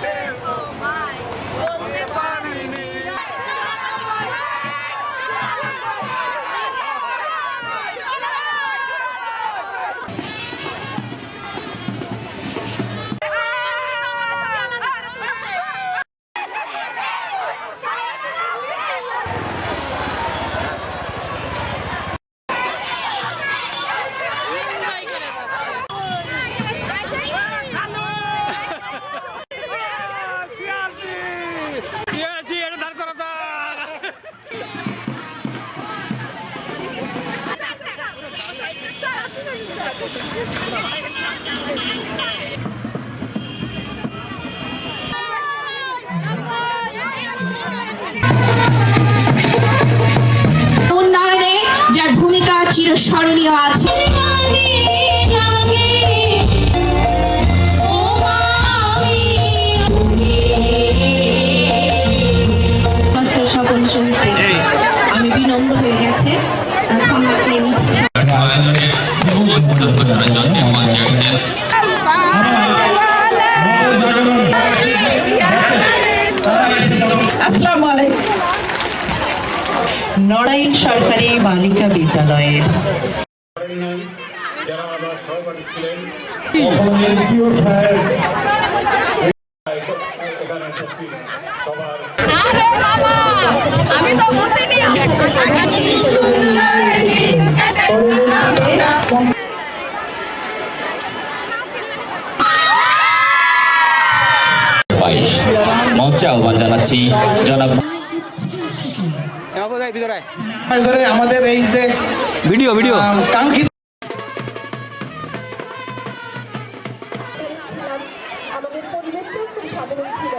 幸福 উন্নয়নে যার ভূমিকা চিরস্মরণীয় আছে। আমি বিনম্র হয়ে গেছে। ক্ষমা চেয়ে নিচ্ছি আসসালামু আলাইকুম। নড়াইল সরকারি বালিকা বিদ্যালয়ের আমি তো বুঝিনি মঞ্চে আহ্বান জানাচ্ছি জনাব আমাদের এই যে ভিডিও ভিডিও। কাঙ্ক্ষিত আমাদের পরিবেশটাও খুব সাধারণ ছিল।